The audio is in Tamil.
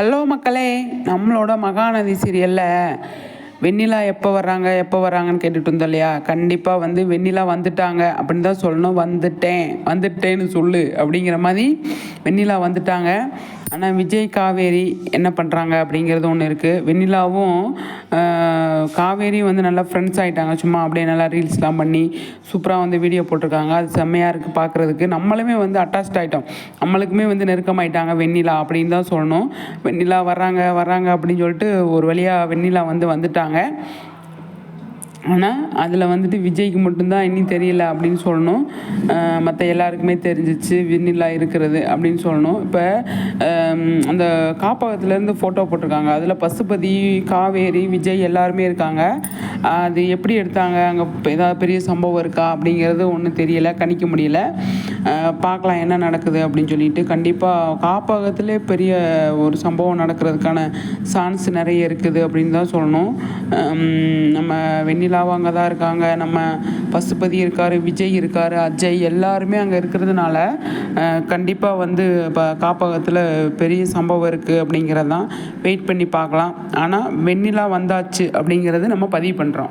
ஹலோ மக்களே நம்மளோட மகாநதி சீரியலில் வெண்ணிலா எப்போ வர்றாங்க எப்போ வர்றாங்கன்னு கேட்டுட்டு இருந்தோம் இல்லையா? கண்டிப்பாக வந்து வெண்ணிலா வந்துட்டாங்க அப்படின்னு தான் சொல்லணும். வந்துட்டேன் வந்துட்டேன்னு சொல்லு அப்படிங்கிற மாதிரி வெண்ணிலா வந்துட்டாங்க. ஆனால் விஜய் காவேரி என்ன பண்ணுறாங்க அப்படிங்கிறது ஒன்று இருக்குது வெண்ணிலாவும் காவேரியும் வந்து நல்லா ஃப்ரெண்ட்ஸ் ஆகிட்டாங்க சும்மா அப்படியே நல்லா ரீல்ஸ்லாம் பண்ணி சூப்பராக வந்து வீடியோ போட்டிருக்காங்க. அது செம்மையாக இருக்குது பார்க்குறதுக்கு நம்மளுமே வந்து அட்டாச்ட் ஆகிட்டோம் நம்மளுக்குமே வந்து நெருக்கமாயிட்டாங்க வெண்ணிலா அப்படின்னு தான் சொல்லணும். வெண்ணிலா வர்றாங்க வர்றாங்க அப்படின்னு சொல்லிட்டு ஒரு வழியாக வெண்ணிலா வந்து வந்துட்டாங்க. ஆனால் அதில் வந்துட்டு விஜய்க்கு மட்டும்தான் இன்னும் தெரியல அப்படின்னு சொல்லணும். மற்ற எல்லாருக்குமே தெரிஞ்சிச்சு விண்ணிலா இருக்கிறது அப்படின்னு சொல்லணும். இப்போ அந்த காப்பகத்துலேருந்து ஃபோட்டோ போட்டிருக்காங்க. அதில் பசுபதி காவேரி விஜய் எல்லாருமே இருக்காங்க. அது எப்படி எடுத்தாங்க? அங்கே ஏதாவது பெரிய சம்பவம் இருக்கா? அப்படிங்கிறது ஒன்றும் தெரியலை கணிக்க முடியல. பார்க்கலாம் என்ன நடக்குது அப்படின்னு சொல்லிட்டு கண்டிப்பாக காப்பகத்திலே பெரிய ஒரு சம்பவம் நடக்கிறதுக்கான சான்ஸ் நிறைய இருக்குது அப்படின்னு தான் சொல்லணும். நம்ம வெண்ணிலாவும் அங்கே தான் இருக்காங்க. நம்ம பசுபதி இருக்கார் விஜய் இருக்கார் அஜய் எல்லாருமே அங்கே இருக்கிறதுனால கண்டிப்பாக வந்து இப்போ காப்பகத்தில் பெரிய சம்பவம் இருக்குது அப்படிங்கிறது தான் வெயிட் பண்ணி பார்க்கலாம். ஆனால் வெண்ணிலா வந்தாச்சு அப்படிங்கிறது நம்ம பதிவு பண்ணுறோம்